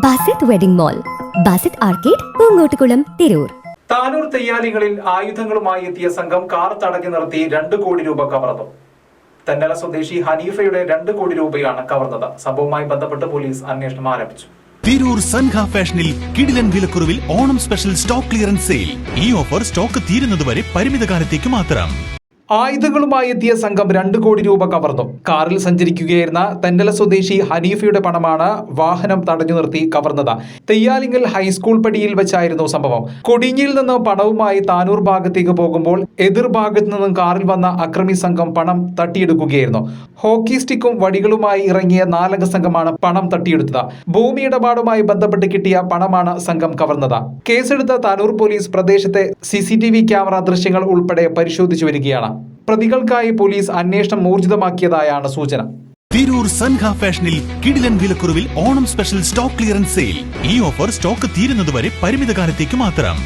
Basith wedding mall Basith arcade Poongottukulam Tirur. Tanur തെയ്യാലികളിൽ ആയുധങ്ങളുമായി എത്തിയ സംഘം കാർ തടഞ്ഞു നിർത്തി രണ്ട് കോടി രൂപ കവർന്നു. തെന്നല സ്വദേശി ഹനീഫയുടെ രണ്ട് കോടി രൂപയാണ് കവർന്നത്. സംഭവവുമായി ബന്ധപ്പെട്ട് പോലീസ് അന്വേഷണം ആരംഭിച്ചു. തിരൂർ സൻഹ ഫാഷനിൽ കിടിലൻ വിലക്കുറവിൽ Onam special stock clearance sale. ഈ ഓഫർ സ്റ്റോക്ക് തീരുന്നതുവരെ പരിമിത കാലത്തേക്ക് മാത്രം. ആയുധങ്ങളുമായി എത്തിയ സംഘം രണ്ട് കോടി രൂപ കവർന്നു. കാറിൽ സഞ്ചരിക്കുകയായിരുന്ന തെന്നല സ്വദേശി ഹനീഫയുടെ പണമാണ് വാഹനം തടഞ്ഞു നിർത്തി കവർന്നത്. തെയ്യാലിങ്കൽ ഹൈസ്കൂൾ പടിയിൽ വെച്ചായിരുന്നു സംഭവം. കൊടിഞ്ഞിയിൽ നിന്ന് പണവുമായി താനൂർ ഭാഗത്തേക്ക് പോകുമ്പോൾ എതിർഭാഗത്തു നിന്നും കാറിൽ വന്ന അക്രമി സംഘം പണം തട്ടിയെടുക്കുകയായിരുന്നു. ഹോക്കി സ്റ്റിക്കും വടികളുമായി ഇറങ്ങിയ നാലംഗ സംഘമാണ് പണം തട്ടിയെടുത്തത്. ഭൂമി ഇടപാടുമായി ബന്ധപ്പെട്ട് കിട്ടിയ പണമാണ് സംഘം കവർന്നത്. കേസെടുത്ത താനൂർ പോലീസ് പ്രദേശത്തെ സിസിടിവി ക്യാമറ ദൃശ്യങ്ങൾ ഉൾപ്പെടെ പരിശോധിച്ചു വരികയാണ്. പ്രതികൾക്കായി പോലീസ് അന്വേഷണം ഊർജിതമാക്കിയതായാണ് സൂചന. തിരൂർ സൻഹ ഫാഷനിൽ കിടിലൻ വിലക്കുറവിൽ Onam special stock clearance sale. ഈ ഓഫർ സ്റ്റോക്ക് തീരുന്നതുവരെ പരിമിത കാലത്തേക്ക് മാത്രം.